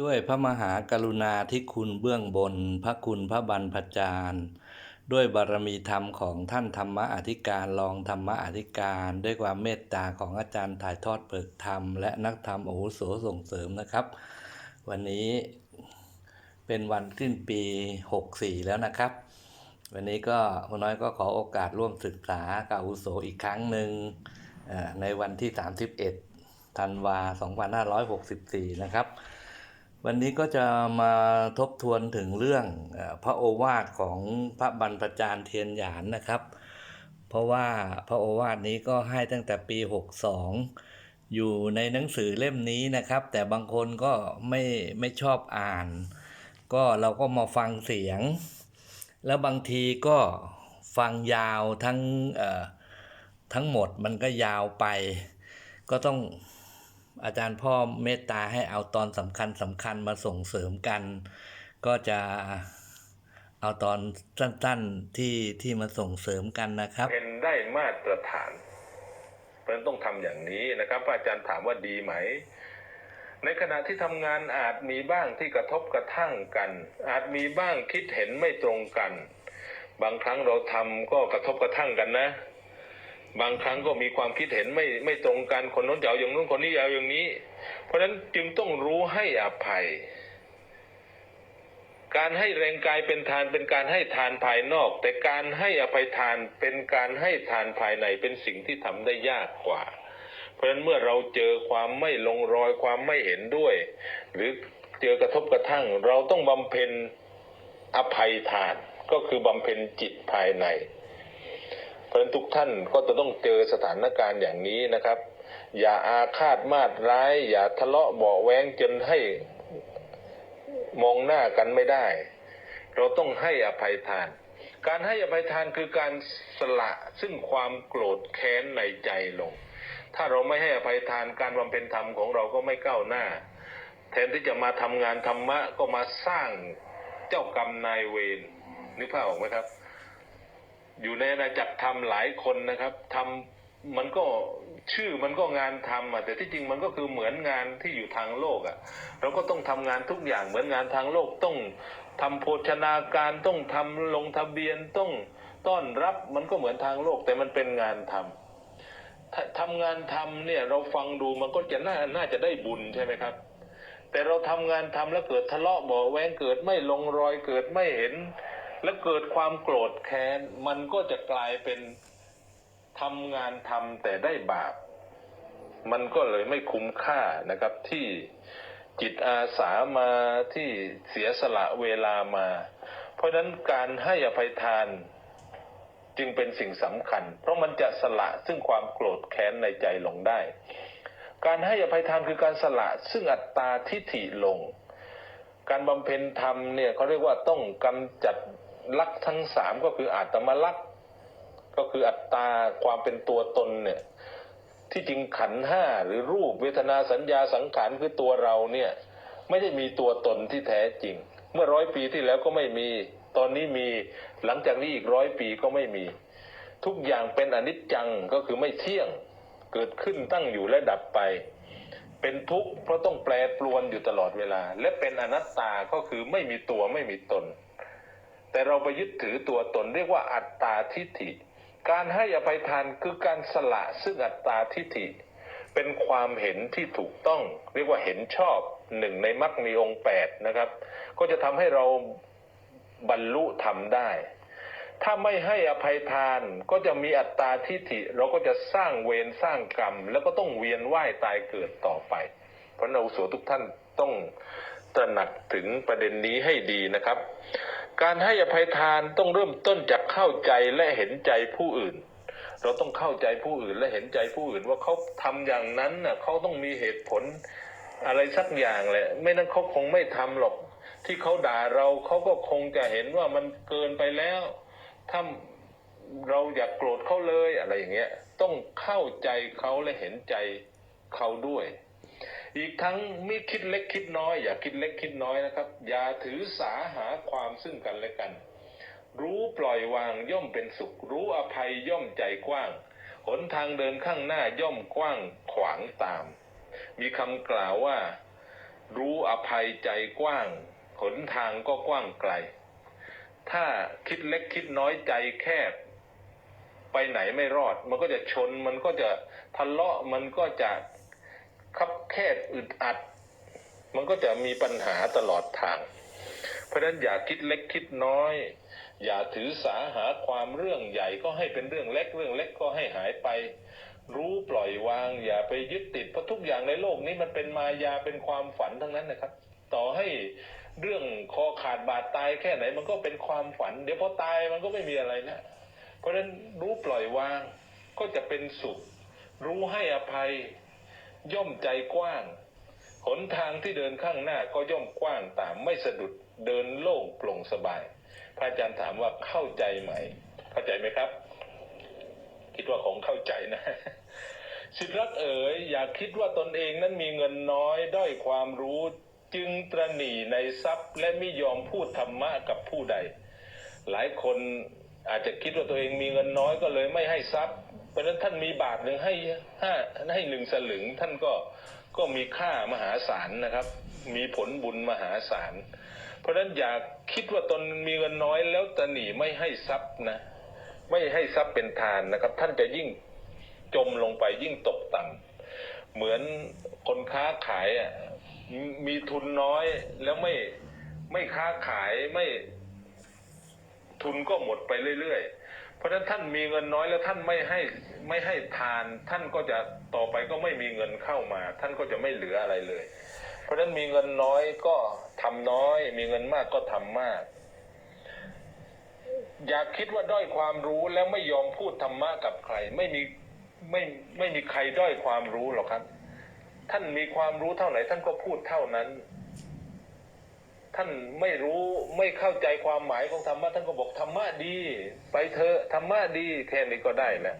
ด้วยพระมหากรุณาธิคุณเบื้องบน พระคุณพระบรรพจารย์ ด้วยบารมีธรรมของท่านธรรมอธิการรองธรรมอธิการ ด้วยความเมตตาของอาจารย์ถ่ายทอดเปิดธรรม และนักธรรมอาวุโสส่งเสริมนะครับ วันนี้เป็นวันขึ้นปี 64 แล้วนะครับ วันนี้ก็คุณน้อยก็ขอโอกาสร่วมศึกษากับอุโสอีกครั้งหนึ่งในวันที่ 31 ธันวา 2564 นะครับ วันนี้ก็จะมาทบทวนถึงเรื่องพระโอวาทของพระบรรพจารย์เทียนหยานนะครับ เพราะว่าพระโอวาทนี้ก็ให้ตั้งแต่ปี 62 อยู่ในหนังสือเล่มนี้นะครับ แต่บางคนก็ไม่ไม่ชอบอ่าน ก็เราก็มาฟังเสียง แล้วบางทีก็ฟังยาวทั้งทั้งหมดมันก็ยาวไป ก็ต้อง อาจารย์พ่อเมตตาให้เอาตอนสำคัญสำคัญมาส่งเสริมกัน ก็จะเอาตอนสั้นๆที่ที่มาส่งเสริมกันนะครับเป็นได้มาตรฐาน เพราะฉะนั้นต้องทำอย่างนี้นะครับอาจารย์ถามว่าดีไหม ในขณะที่ทำงานอาจมีบ้างที่กระทบกระทั่งกัน อาจมีบ้างคิดเห็นไม่ตรงกัน บางครั้งเราทำก็กระทบกระทั่งกันนะ บางครั้งก็มีความคิดเห็นไม่ไม่ตรงกันคนโน้นจะเอาอย่างนู้นคนนี้จะเอาอย่างนี้ เพราะฉะนั้นจึงต้องรู้ให้อภัย การให้แรงกายเป็นทานเป็นการให้ทานภายนอก แต่การให้อภัยทานเป็นการให้ทานภายในเป็นสิ่งที่ทำได้ยากกว่า เพราะฉะนั้นเมื่อเราเจอความไม่ลงรอยความไม่เห็นด้วย หรือเจอกระทบกระทั่ง เราต้องบำเพ็ญอภัยทานก็คือบำเพ็ญจิตภายใน ราะฉะนั้นทุกท่านก็จะต้องเจอสถานการณ์อย่างนี้นะครับ อย่าอาฆาตมาดร้าย อย่าทะเลาะเบาแวงจนให้มองหน้ากันไม่ได้ เราต้องให้อภัยทาน การให้อภัยทานคือการสละซึ่งความโกรธแค้นในใจลง ถ้าเราไม่ให้อภัยทานการบำเพ็ญธรรมของเราก็ไม่ก้าวหน้า แทนที่จะมาทำงานธรรมะก็มาสร้างเจ้ากรรมนายเวรนึกภาพออกไหมครับ อยู่ในอาณาจักรธรรมหลายคนนะครับทำมันก็ชื่อมันก็งานทำอะแต่ที่จริงมันก็คือเหมือนงานที่อยู่ทางโลกอะ เราก็ต้องทำงานทุกอย่างเหมือนงานทางโลกต้องทำโภชนาการต้องทำลงทะเบียนต้องต้อนรับมันก็เหมือนทางโลก แต่มันเป็นงานทำทำงานทำเนี่ยเราฟังดูมันก็จะน่าน่าจะได้บุญใช่ไหมครับ แต่เราทำงานทำแล้วเกิดทะเลาะเบาะแวงเกิดไม่ลงรอยเกิดไม่เห็น แล้วเกิดความโกรธแค้น มันก็จะกลายเป็นทำงานทำแต่ได้บาป มันก็เลยไม่คุ้มค่านะครับที่จิตอาสามาที่เสียสละเวลามา เพราะฉะนั้นการให้อภัยทานจึงเป็นสิ่งสำคัญ เพราะมันจะสละซึ่งความโกรธแค้นในใจลงได้ การให้อภัยทานคือการสละซึ่งอัตตาทิฏฐิลง การบำเพ็ญธรรมเนี่ยเขาเรียกว่าต้องกำจัด ลักษณ์ทั้งสามก็คืออาตมลักษณ์ก็คืออัตตาความเป็นตัวตนเนี่ย ที่จริงขันห้าหรือรูปเวทนาสัญญาสังขารคือตัวเราเนี่ย ไม่ได้มีตัวตนที่แท้จริง เมื่อร้อยปีที่แล้วก็ไม่มี ตอนนี้มีหลังจากนี้อีกร้อยปีก็ไม่มี ทุกอย่างเป็นอนิจจังก็คือไม่เที่ยงเกิดขึ้นตั้งอยู่และดับไป เป็นทุกข์เพราะต้องแปรปรวนอยู่ตลอดเวลา และเป็นอนัตตาก็คือไม่มีตัวไม่มีตน แต่เราไปยึดถือตัวตนเรียกว่าอัตตาทิฏฐิ การให้อภัยทานคือการสละซึ่งอัตตาทิฏฐิ เป็นความเห็นที่ถูกต้อง เรียกว่าเห็นชอบหนึ่งในมรรคมีองค์แปดนะครับ ก็จะทำให้เราบรรลุธรรมได้ ถ้าไม่ให้อภัยทานก็จะมีอัตตาทิฏฐิ เราก็จะสร้างเวรสร้างกรรม แล้วก็ต้องเวียนว่ายตายเกิดต่อไป เพราะเราสวทุกท่านต้องตระหนักถึงประเด็นนี้ให้ดีนะครับ การให้อภัยทานต้องเริ่มต้นจากเข้าใจและเห็นใจผู้อื่น เราต้องเข้าใจผู้อื่นและเห็นใจผู้อื่นว่าเขาทำอย่างนั้นน่ะเขาต้องมีเหตุผลอะไรสักอย่างแหละ ไม่นั้นเขาคงไม่ทำหรอก ที่เขาด่าเราเขาก็คงจะเห็นว่ามันเกินไปแล้วถ้าเราอยากโกรธเขาเลยอะไรอย่างเงี้ย ต้องเข้าใจเขาและเห็นใจเขาด้วย อีกทั้งไม่คิดเล็กคิดน้อย อย่าคิดเล็กคิดน้อยนะครับ อย่าถือสาหาความซึ่งกันและกัน รู้ปล่อยวางย่อมเป็นสุข รู้อภัยย่อมใจกว้าง หนทางเดินข้างหน้าย่อมกว้างขวางตาม มีคำกล่าวว่า รู้อภัยใจกว้าง หนทางก็กว้างไกล ถ้าคิดเล็กคิดน้อยใจแคบไปไหนไม่รอด มันก็จะชน มันก็จะทะเลาะ มันก็จะ คับแคบอึดอัด มันก็จะมีปัญหาตลอดทาง เพราะฉะนั้นอย่าคิดเล็กคิดน้อย อย่าถือสาหาความเรื่องใหญ่ก็ให้เป็นเรื่องเล็กเรื่องเล็กก็ให้หายไป รู้ปล่อยวาง อย่าไปยึดติดเพราะทุกอย่างในโลกนี้มันเป็นมายาเป็นความฝันทั้งนั้นนะครับ ต่อให้เรื่องคอขาดบาดตายแค่ไหนมันก็เป็นความฝัน เดี๋ยวพอตายมันก็ไม่มีอะไรนะเพราะฉะนั้นรู้ปล่อยวางก็จะเป็นสุข รู้ให้อภัย ย่อมใจกว้าง หนทางที่เดินข้างหน้าก็ย่อมกว้างตามไม่สะดุดเดินโล่งโปร่งสบาย พระอาจารย์ถามว่าเข้าใจไหม เข้าใจไหมครับ คิดว่าคงเข้าใจนะสิทธิรักเอ๋ยอย่าคิดว่าตนเองนั้นมีเงินน้อยด้อยความรู้จึงตรหนีในทรัพย์และไม่ยอมพูดธรรมะกับผู้ใด หลายคนอาจจะคิดว่าตัวเองมีเงินน้อยก็เลยไม่ให้ทรัพย์ ราะฉะนั้นท่านมีบาทหนึ่งให้ห้าให้หนึ่งสลึงท่านก็ก็มีค่ามหาศาลนะครับ มีผลบุญมหาศาล เพราะฉะนั้นอย่าคิดว่าตนมีเงินน้อยแล้วตะหนีไม่ให้ทรัพย์นะไม่ให้ทรัพย์เป็นทานนะครับ ท่านจะยิ่งจมลงไปยิ่งตกต่ำเหมือนคนค้าขายอะมีทุนน้อยแล้วไม่ไม่ค้าขายไม่ทุนก็หมดไปเรื่อยๆ ราะฉะนั้นท่านมีเงินน้อยแล้วท่านไม่ให้ไม่ให้ทาน ท่านก็จะต่อไปก็ไม่มีเงินเข้ามา ท่านก็จะไม่เหลืออะไรเลย เพราะฉะนั้นมีเงินน้อยก็ทำน้อย มีเงินมากก็ทำมาก อย่าคิดว่าด้อยความรู้แล้วไม่ยอมพูดธรรมะกับใคร ไม่มีไม่ไม่มีใครด้อยความรู้หรอกครับ ท่านมีความรู้เท่าไหร่ท่านก็พูดเท่านั้น ท่านไม่รู้ไม่เข้าใจความหมายของธรรมะท่านก็บอกธรรมะดี ไปเถอะธรรมะดีแค่นี้ก็ได้แล้ว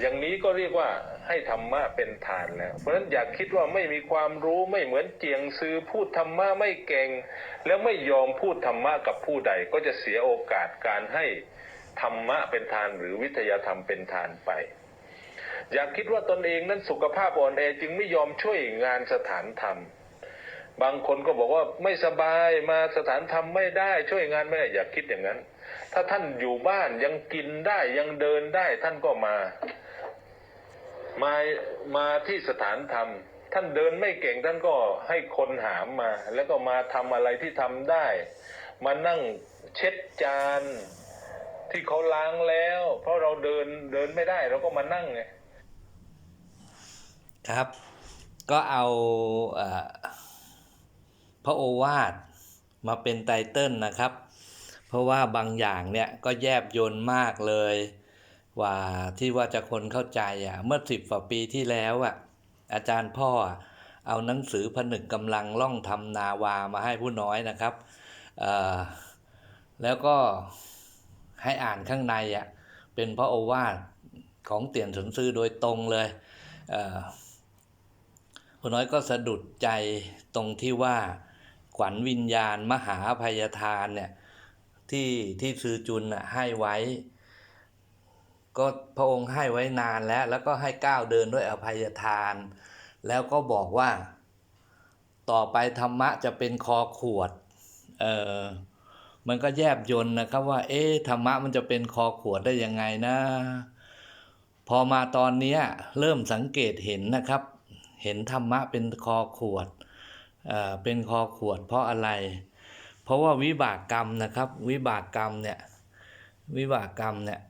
อย่างนี้ก็เรียกว่าให้ธรรมะเป็นทานแล้ว เพราะฉะนั้นอย่าคิดว่าไม่มีความรู้ไม่เหมือนเจียงซื้อพูดธรรมะไม่เก่ง แล้วไม่ยอมพูดธรรมะกับผู้ใด ก็จะเสียโอกาสการให้ธรรมะเป็นทานหรือวิทยาธรรมเป็นทานไป อย่าคิดว่าตนเองนั้นสุขภาพอ่อนแอจึงไม่ยอมช่วยงานสถานธรรม บางคนก็บอกว่าไม่สบายมาสถานธรรมไม่ได้ ช่วยงานไม่ได้อย่าคิดอย่างนั้น ถ้าท่านอยู่บ้านยังกินได้ยังเดินได้ท่านก็มา มามาที่สถานธรรม ท่านเดินไม่เก่งท่านก็ให้คนหามมา แล้วก็มาทำอะไรที่ทำได้ มานั่งเช็ดจานที่เขาล้างแล้ว เพราะเราเดินเดินไม่ได้เราก็มานั่งไงครับ ก็เอาเพระโอวาทมาเป็นไตเติลนะครับ เพราะว่าบางอย่างเนี่ยก็แยบยนต์มากเลยว่าที่ว่าจะคนเข้าใจอะเมื่อสิบกว่าปีที่แล้วอะอาจารย์พ่อเอาหนังสือผนึกกำลังล่องทำนาวามาให้ผู้น้อยนะครับแล้วก็ให้อ่านข้างในอะเป็นพระโอวาทของเตียนสนซือโดยตรงเลยเผู้น้อยก็สะดุดใจตรงที่ว่า ขวัญวิญญาณ มหาอภัยทานเนี่ยที่ที่ซือจุนน่ะให้ไว้ ก็พระองค์ให้ไว้นานแล้ว แล้วก็ให้ก้าวเดินด้วยอภัยทาน แล้วก็บอกว่า ต่อไปธรรมะจะเป็นคอขวดเออมันก็แยบยนนะครับว่า เอ๊ะธรรมะมันจะเป็นคอขวดได้ยังไงนะ พอมาตอนเนี้ยเริ่มสังเกตเห็นนะครับ เห็นธรรมะเป็นคอขวด เป็นคอขวดเพราะอะไร เพราะว่าวิบากกรรมนะครับ วิบากกรรมเนี่ยวิบากกรรมเนี่ย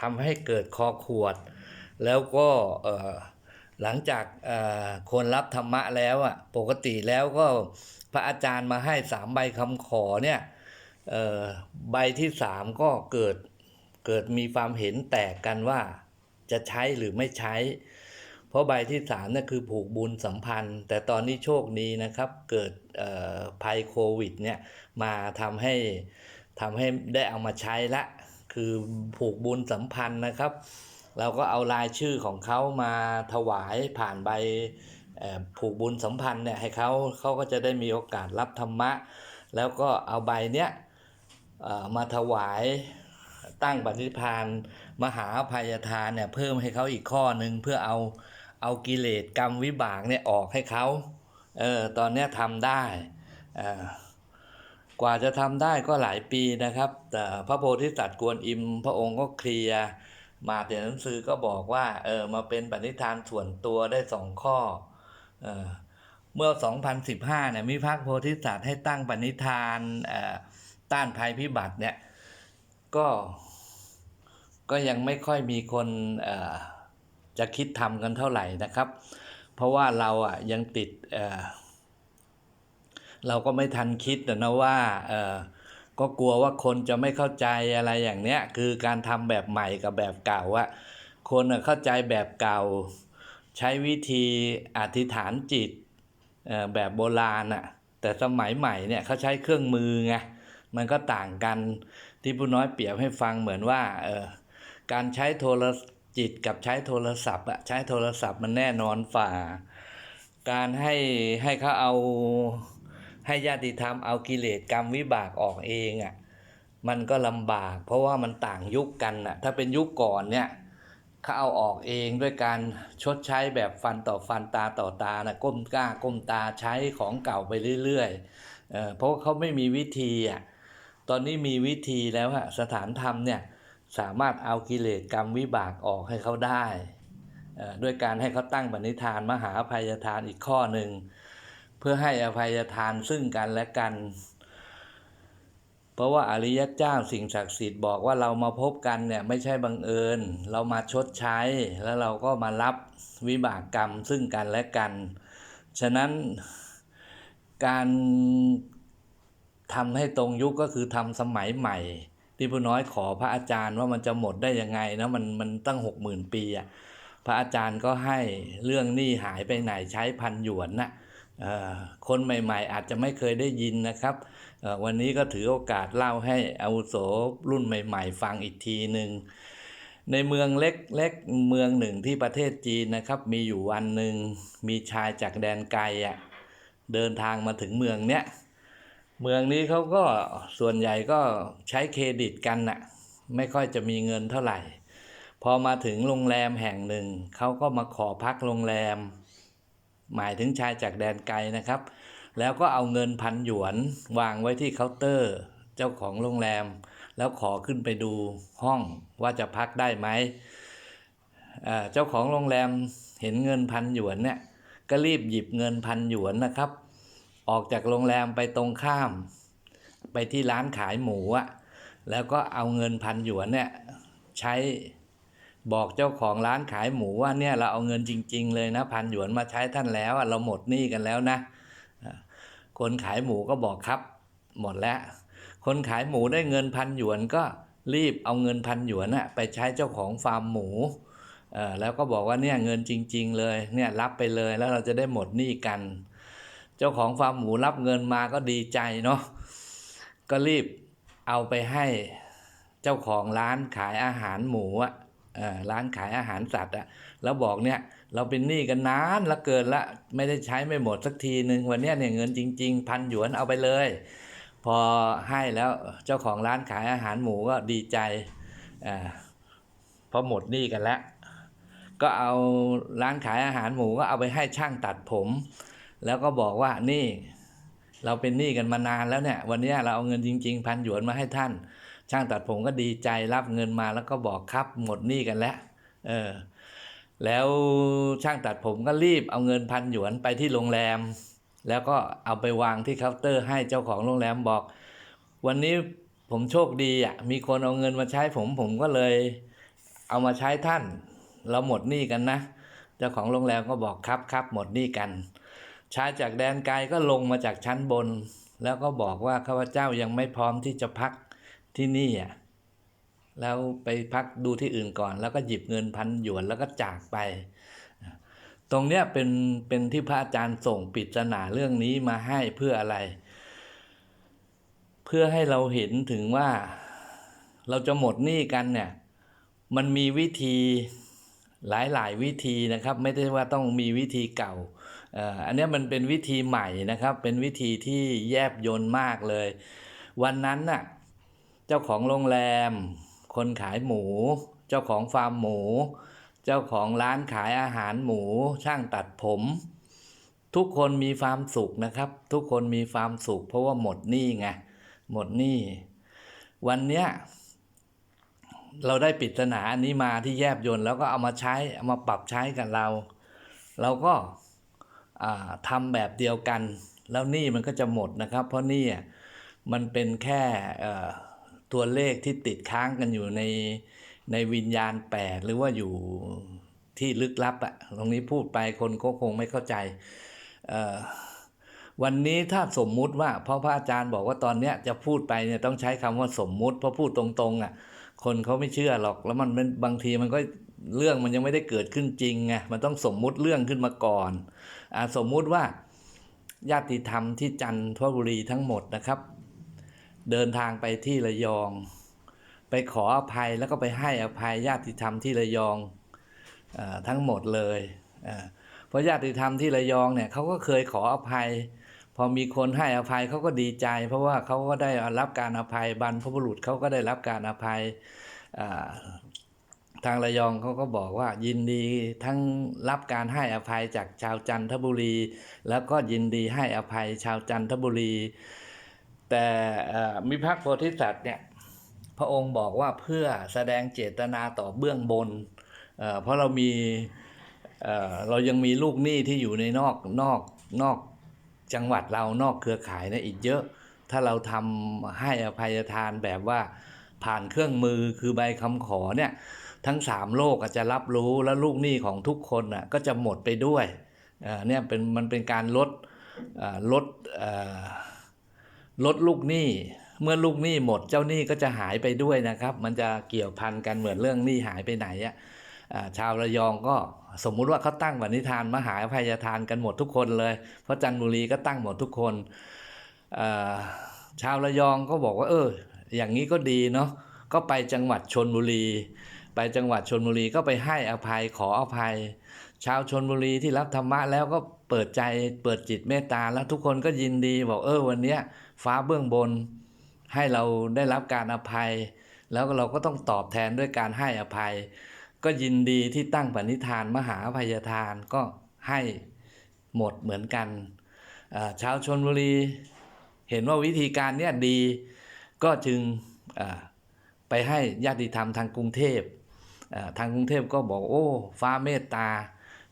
ทำให้เกิดคอขวด แล้วก็หลังจากคนรับธรรมะแล้วอะปกติแล้วก็พระอาจารย์มาให้สามใบคำขอเนี่ยใบที่สามก็เกิดเกิดมีความเห็นแตกกันว่าจะใช้หรือไม่ใช้ เพราะใบที่สามนั่นคือผูกบุญสัมพันธ์ แต่ตอนนี้โชคดีนะครับ เกิดเอ่อภัยโควิดเนี่ยมาทำให้ทำให้ได้เอามาใช้ละ คือผูกบุญสัมพันธ์นะครับ เราก็เอารายชื่อของเขามาถวายผ่านใบผูกบุญสัมพันธ์เนี่ยให้เขาเขาก็จะได้มีโอกาสรับธรรมะ แล้วก็เอาใบเนี้ยเอ่อมาถวายตั้งปฏิพานมหาภัยทานเนี่ยเพิ่มให้เขาอีกข้อหนึ่งเพื่อเอา เอากิเลสกรรมวิบากเนี่ยออกให้เขาเออตอนนี้ทำได้กว่าจะทำได้ก็หลายปีนะครับ แต่พระโพธิสัตว์กวนอิม พระองค์ก็เคลียร์มาเดี๋ยวหนังสือก็บอกว่าเออมาเป็นปณิธานส่วนตัวได้สองข้อเออเมื่อ 2015เนี่ยมีพระโพธิสัตว์ให้ตั้งปณิธานต้านภัยพิบัติเนี่ยก็ก็ยังไม่ค่อยมีคนเอ่อ จะคิดทำกันเท่าไหร่นะครับ เพราะว่าเราอะยังติดเเราก็ไม่ทันคิดนะว่าก็กลัวว่าคนจะไม่เข้าใจอะไรอย่างเนี้ยคือการทำแบบใหม่กับแบบเก่าอะคนอะเข้าใจแบบเก่า ใช้วิธีอธิษฐานจิตแบบโบราณอะแต่สมัยใหม่เนี่ยเขาใช้เครื่องมือไงมันก็ต่างกันที่ผู้น้อยเปรียบให้ฟังเหมือนว่าการใช้โทร จิตกับใช้โทรศัพท์อะใช้โทรศัพท์มันแน่นอนฝ่า การให้ให้เขาเอาให้ญาติธรรมเอากิเลสกรรมวิบากออกเองอะ่ะมันก็ลำบาก เพราะว่ามันต่างยุคกันอะถ้าเป็นยุคก่อนเนี่ยเขาเอาออกเองด้วยการชดใช้แบบฟันต่อฟันตาต่อตานะก้มกล้าก้มตาใช้ของเก่าไปเรื่อยๆเออเพราะาเขาไม่มีวิธีอะตอนนี้มีวิธีแล้วอะสถานธรรมเนี่ย สามารถเอากิเลสกรรมวิบากออกให้เขาได้ ด้วยการให้เขาตั้งปณิธานมหาอภัยทานอีกข้อหนึ่ง เพื่อให้อภัยทานซึ่งกันและกัน เพราะว่าอริยเจ้าสิ่งศักดิ์สิทธิ์บอกว่าเรามาพบกันเนี่ยไม่ใช่บังเอิญ เรามาชดใช้ แล้วเราก็มารับวิบากกรรมซึ่งกันและกัน ฉะนั้นการทำให้ตรงยุคก็คือทำสมัยใหม่ ที่ผู้น้อยขอพระอาจารย์ว่ามันจะหมดได้ยังไงนะมันมันตั้งหกหมื่นปีอะพระอาจารย์ก็ให้เรื่องหนี้หายไปไหนใช้พันหยวนนะเอ่อคนใหม่ๆ อาจจะไม่เคยได้ยินนะครับ วันนี้ก็ถือโอกาสเล่าให้อาวุโสรุ่นใหม่ๆ ฟังอีกทีหนึ่งในเมืองเล็กๆเมืองหนึ่งที่ประเทศจีนนะครับ มีอยู่วันหนึ่งมีชายจากแดนไกลอะเดินทางมาถึงเมืองเนี้ย เมืองนี้เขาก็ส่วนใหญ่ก็ใช้เครดิตกันน่ะไม่ค่อยจะมีเงินเท่าไหร่ พอมาถึงโรงแรมแห่งหนึ่ง เขาก็มาขอพักโรงแรม หมายถึงชายจากแดนไกลนะครับ แล้วก็เอาเงินพันหยวนวางไว้ที่เคาน์เตอร์ เจ้าของโรงแรม แล้วขอขึ้นไปดูห้องว่าจะพักได้ไหมเอ่อเจ้าของโรงแรมเห็นเงินพันหยวนเนี่ยก็รีบหยิบเงินพันหยวนนะครับ ออกจากโรงแรมไปตรงข้าม ไปที่ร้านขายหมูอะแล้วก็เอาเงินพันหยวนเนี่ยใช้บอกเจ้าของร้านขายหมูว่าเนี่ยเราเอาเงินจริง ๆ เลยนะพันหยวนมาใช้ท่านแล้วเราหมดหนี้กันแล้วนะ คนขายหมูก็บอกครับ หมดแล้ว คนขายหมูได้เงินพันหยวนก็รีบเอาเงินพันหยวนน่ะไปใช้เจ้าของฟาร์มหมูเออแล้วก็บอกว่าเนี่ยเงินจริง ๆ เลยเนี่ยรับไปเลยแล้วเราจะได้หมดหนี้กัน จ้าของฟาร์มหมูรับเงินมาก็ดีใจเนาะก็รีบเอาไปให้เจ้าของร้านขายอาหารหมูอะเอ่อร้านขายอาหารสัตว์อะแล้วบอกเนี่ยเราเป็นหนี้กันนานละเกินละไม่ได้ใช้ไม่หมดสักทีหนึ่งวันนี้เนี่ยเงินจริง ๆ พันหยวนเอาไปเลย พอให้แล้วเจ้าของร้านขายอาหารหมูก็ดีใจอ่าเพราะหมดหนี้กันแล้วก็เอาร้านขายอาหารหมูก็เอาไปให้ช่างตัดผม แล้วก็บอกว่านี่เราเป็นหนี้กันมานานแล้วเนี่ย วันนี้เราเอาเงินจริง ๆ พันหยวนมาให้ท่าน ช่างตัดผมก็ดีใจรับเงินมาแล้วก็บอกครับหมดหนี้กันแล้ว เออ แล้วช่างตัดผมก็รีบเอาเงินพันหยวนไปที่โรงแรม แล้วก็เอาไปวางที่เคาน์เตอร์ให้เจ้าของโรงแรมบอก วันนี้ผมโชคดีอะ มีคนเอาเงินมาใช้ผมผมก็เลย เอามาใช้ท่าน เราหมดหนี้กันนะ เจ้าของโรงแรมก็บอกครับครับหมดหนี้กัน ชายจากแดนไกลก็ลงมาจากชั้นบน แล้วก็บอกว่าข้าพเจ้ายังไม่พร้อมที่จะพักที่นี่อะแล้วไปพักดูที่อื่นก่อน แล้วก็หยิบเงินพันหยวนแล้วก็จากไป ตรงเนี้ยเป็นเป็นที่พระอาจารย์ส่งปริศนาเรื่องนี้มาให้เพื่ออะไร เพื่อให้เราเห็นถึงว่าเราจะหมดหนี้กันเนี่ย มันมีวิธีหลายหลายๆวิธีนะครับ ไม่ได้ว่าต้องมีวิธีเก่า อ่ออันนี้มันเป็นวิธีใหม่นะครับ เป็นวิธีที่แยบยลมากเลย วันนั้นน่ะเจ้าของโรงแรม คนขายหมู เจ้าของฟาร์มหมู เจ้าของร้านขายอาหารหมู ช่างตัดผม ทุกคนมีความสุขนะครับ ทุกคนมีความสุข เพราะว่าหมดหนี้ไงหมดหนี้วันเนี้ยเราได้ปริศนาอันนี้มาที่แยบยนต์แล้วก็เอามาใช้เอามาปรับใช้กับเรา เราก็ ทำแบบเดียวกัน แล้วหนี้มันก็จะหมดนะครับ เพราะหนี้อ่มันเป็นแค่ตัวเลขที่ติดค้างกันอยู่ในในวิญญาณแปดหรือว่าอยู่ที่ลึกลับอะตรงนี้พูดไปคนก็คงไม่เข้าใจ วันนี้ถ้าสมมุติว่าเพราะพระอาจารย์บอกว่าตอนเนี้ยจะพูดไปเนี่ยต้องใช้คำว่าสมมุติ เพราะพูดตรงๆอะคนเขาไม่เชื่อหรอก แล้วมันมันบางทีมันก็เรื่องมันยังไม่ได้เกิดขึ้นจริงไงมันต้องสมมุติเรื่องขึ้นมาก่อน สมมุติว่าญาติธรรมที่จันทบุรีทั้งหมดนะครับ เดินทางไปที่ระยอง ไปขออภัยแล้วก็ไปให้อภัยญาติธรรมที่ระยองอทั้งหมดเลยเพราะญาติธรรมที่ระยองเนี่ยเขาก็เคยขออภัย พอมีคนให้อภัยเขาก็ดีใจ เพราะว่าเขาก็ได้รับการอภัยบรรพบุรุษเขาก็ได้รับการอภัย ทางระยองเขาก็บอกว่ายินดีทั้งรับการให้อภัยจากชาวจันทบุรี แล้วก็ยินดีให้อภัยชาวจันทบุรี แต่อ่อมิพักโพธิสัตว์เนี่ยพระองค์บอกว่าเพื่อแสดงเจตนาต่อเบื้องบนเอ่อเพราะเรามีเอ่อเรายังมีลูกหนี้ที่อยู่ในนอกนอกนอกจังหวัดเรานอกเครือข่ายนี่ยอีกเยอะ ถ้าเราทำให้อภัยทานแบบว่าผ่านเครื่องมือคือใบคำขอเนี่ย ทั้งสามโลกอาจจะรับรู้แล้วลูกหนี้ของทุกคนน่ะก็จะหมดไปด้วยเนี่ยเป็นมันเป็นการลดลดลดลูกหนี้ เมื่อลูกหนี้หมดเจ้าหนี้ก็จะหายไปด้วยนะครับ มันจะเกี่ยวพันกันเหมือนเรื่องหนี้หายไปไหนอะชาวระยองก็สมมุติว่าเขาตั้งปณิธานมหาอภัยทานกันหมดทุกคนเลย เพราะจันทบุรีก็ตั้งหมดทุกคนชาวระยองก็บอกว่า เออ อย่างนี้ก็ดีเนาะก็ไปจังหวัดชนบุรี ไปจังหวัดชนบุรีก็ไปให้อภัยขออภัย ชาวชนบุรีที่รับธรรมะแล้วก็เปิดใจเปิดจิตเมตตาแล้วทุกคนก็ยินดีบอกเออวันนี้ฟ้าเบื้องบน ให้เราได้รับการอภัย แล้วเราก็ต้องตอบแทนด้วยการให้อภัย ก็ยินดีที่ตั้งปณิธานมหาอภัยทานก็ให้หมดเหมือนกันชาวชนบุรีเห็นว่าวิธีการเนี้ยดีก็จึงไปให้ญาติธรรมทางกรุงเทพ ทางกรุงเทพก็บอกโอ้ ฟ้าเมตตา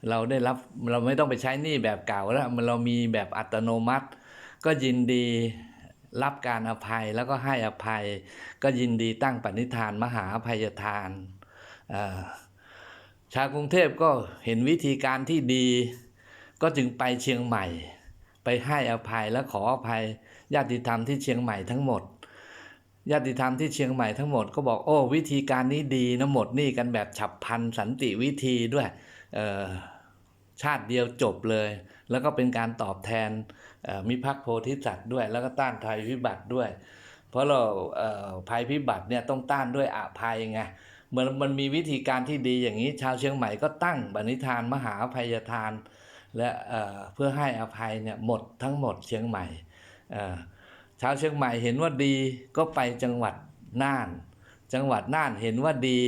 เราได้รับเราไม่ต้องไปใช้หนี้แบบเก่าแล้วมันเรามีแบบอัตโนมัติ ก็ยินดีรับการอภัยแล้วก็ให้อภัย ก็ยินดีตั้งปณิธานมหาอภัยทาน ชาวกรุงเทพก็เห็นวิธีการที่ดี ก็จึงไปเชียงใหม่ ไปให้อภัยและขออภัยญาติธรรมที่เชียงใหม่ทั้งหมด ญาติธรรมที่เชียงใหม่ทั้งหมดก็บอกโอ้วิธีการนี้ดีนะหมดนี่กันแบบฉับพันสันติวิธีด้วยชาติเดียวจบเลย แล้วก็เป็นการตอบแทนมิพักโพธิสัตว์ด้วย แล้วก็ต้านภัยพิบัติด้วย เพราะเราเภัยพิบัติเนี่ยต้องต้านด้วยอภัยไงเมื่อมันมีวิธีการที่ดีอย่างนี้ชาวเชียงใหม่ก็ตั้งบณิธานมหาภัยทาน และเเพื่อให้อภัยเนี่ยหมดทั้งหมดเชียงใหม่ ชาวเชียงใหม่เห็นว่าดีก็ไปจังหวัดน่าน จังหวัดน่านเห็นว่าดี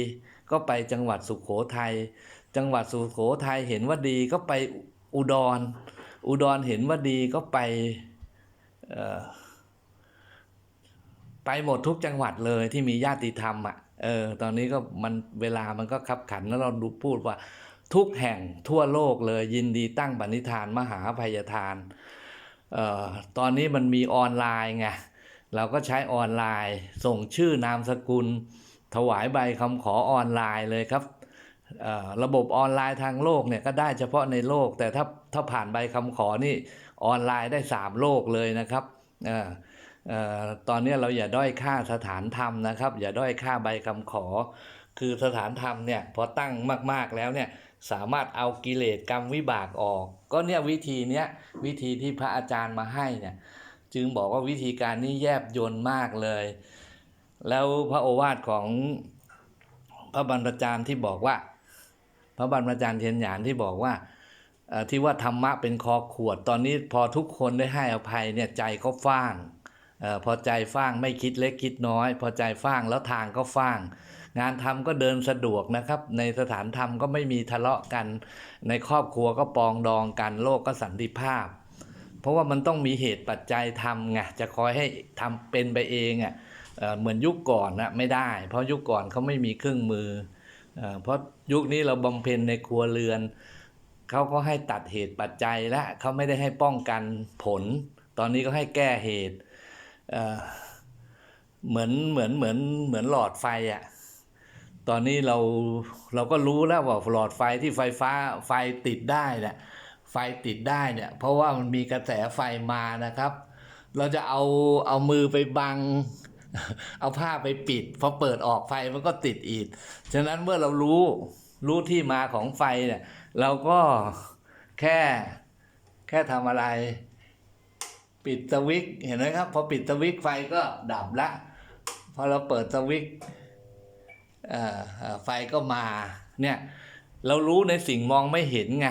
ก็ไปจังหวัดสุขโขทัยจังหวัดสุโขทัยเห็นว่าดีก็ไปอุดร อุดรเห็นว่าดีก็ไปเอ่อไปหมดทุกจังหวัดเลยที่มีญาติธรรมอะเออตอนนี้ก็มันเวลามันก็คับขันแล้วเราดูพูดว่าทุกแห่งทั่วโลกเลยยินดีตั้งปณิธานมหาอภัยทาน ตอนนี้มันมีออนไลน์ไงเราก็ใช้ออนไลน์ ส่งชื่อนามสกุล ถวายใบคำขอออนไลน์เลยครับระบบออนไลน์ทางโลกเนี่ยก็ได้เฉพาะในโลก แต่ถ้าถ้าผ่านใบคำขอนี่ออนไลน์ได้สามโลกเลยนะครับออตอนนี้เราอย่าด้อยค่าสถานธรรมนะครับ อย่าด้อยค่าใบคำขอ คือสถานธรรมเนี่ยพอตั้งมาก ๆแล้วเนี่ย สามารถเอากิเลสกรรมวิบากออก ก็เนี่ยวิธีเนี้ยวิธีที่พระอาจารย์มาให้เนี่ยจึงบอกว่าวิธีการนี้แยบยลมากเลย แล้วพระโอวาทของพระบรรพจารย์ที่บอกว่า พระบรรพอาจารย์เทียนหยานที่บอกว่าที่ว่าธรรมะเป็นคอขวด ตอนนี้พอทุกคนได้ให้อภัยเนี่ยใจก็ฟ้างอพอใจฟ้างไม่คิดเล็กคิดน้อย พอใจฟ้างแล้วทางก็ฟ้าง งานทำก็เดินสะดวกนะครับ ในสถานธรรมก็ไม่มีทะเลาะกัน ในครอบครัวก็ปองดองกันโลกก็สันติภาพ เพราะว่ามันต้องมีเหตุปัจจัยทำไงจะคอยให้ทำเป็นไปเองอะ่ะเเหมือนยุคก่อนนะไม่ได้ เพราะยุคก่อนเขาไม่มีเครื่องมือเอเพราะยุคนี้เราบำเพ็ญในครัวเรือนเขาก็ให้ตัดเหตุปัจจัยแล้วเขาไม่ได้ให้ป้องกันผล ตอนนี้ก็ให้แก้เหตุเอ่อเหมือนเหมือนเหมือนเหมือนหลอดไฟอะ่ะ ตอนนี้เราเราก็รู้แล้วว่าหลอดไฟที่ไฟฟ้าไฟติดได้เนี่ยไฟติดได้เนี่ย เพราะว่ามันมีกระแสไฟมานะครับ เราจะเอาเอามือไปบัง เอาผ้าไปปิดพอเปิดออกไฟมันก็ติดอีกฉะนั้นเมื่อเรารู้รู้ที่มาของไฟเนี่ย เราก็แค่แค่ทำอะไร ปิดสวิตเห็นไหมครับพอปิดสวิตไฟก็ดับละพอเราเปิดสวิต ไฟก็มาเนี่ยเรารู้ในสิ่งมองไม่เห็นไง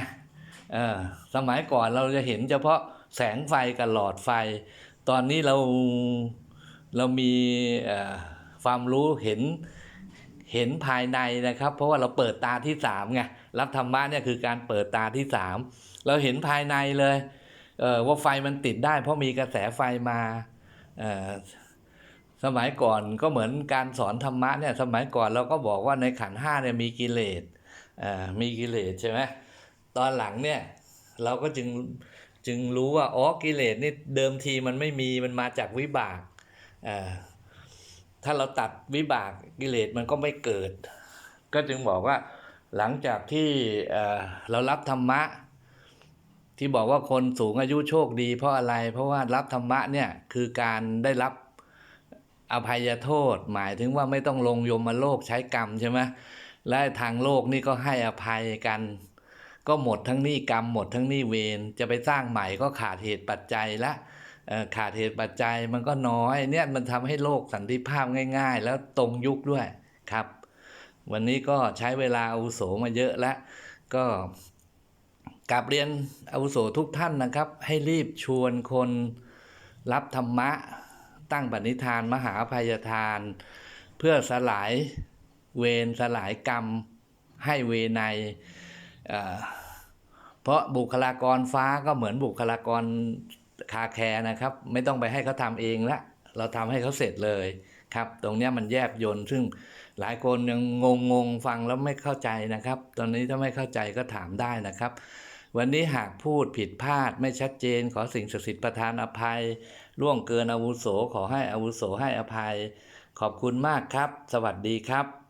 เออสมัยก่อนเราจะเห็นเฉพาะแสงไฟกับหลอดไฟ ตอนนี้เราเรามีเอ่อความรู้เห็นเห็นภายในนะครับ เพราะว่าเราเปิดตาที่สามไงรับธรรมะเนี่ยคือการเปิดตาที่สามเราเห็นภายในเลยเออว่าไฟมันติดได้ เพราะมีกระแสไฟมาเออ สมัยก่อนก็เหมือนการสอนธรรมะเนี่ยสมัยก่อนเราก็บอกว่าในขันห้าเนี่ยมีกิเลสอ่ามีกิเลสใช่ไหมตอนหลังเนี่ยเราก็จึงจึงรู้ว่าอ๋อกิเลสนี่เดิมทีมันไม่มีมันมาจากวิบากอ่าถ้าเราตัดวิบากกิเลสมันก็ไม่เกิด ก็จึงบอกว่าหลังจากที่อ่อเรารับธรรมะ ที่บอกว่าคนสูงอายุโชคดี เพราะอะไรเพราะว่ารับธรรมะเนี่ยคือการได้รับ อภัยโทษ หมายถึงว่าไม่ต้องลงยมโลกใช้กรรมใช่ไหมและทางโลกนี่ก็ให้อภัยกัน ก็หมดทั้งนี้กรรมหมดทั้งนี้เวรจะไปสร้างใหม่ก็ขาดเหตุปัจจัยละขาดเหตุปัจจัยมันก็น้อยเนี่ยมันทำให้โลกสันติภาพง่าย ๆ แล้วตรงยุคด้วยครับ วันนี้ก็ใช้เวลาอาวุโสมาเยอะแล้วก็กลับเรียนอาวุโสทุกท่านนะครับ ให้รีบชวนคนรับธรรมะ ตั้งปณิธานมหาภัยทาน เพื่อสลายเวรสลายกรรมให้เวไนเเพราะบุคลากรฟ้าก็เหมือนบุคลากรคาแคร์นะครับ ไม่ต้องไปให้เขาทำเองละเราทำให้เขาเสร็จเลยครับ ตรงนี้มันแยบยนต์ซึ่งหลายคนยังงงงๆฟังแล้วไม่เข้าใจนะครับ ตอนนี้ถ้าไม่เข้าใจก็ถามได้นะครับ วันนี้หากพูดผิดพลาดไม่ชัดเจนขอสิ่งศักดิ์สิทธิ์ประทานอภัย ล่วงเกินอาวุโสขอให้อาวุโสให้อภัย ขอบคุณมากครับ สวัสดีครับ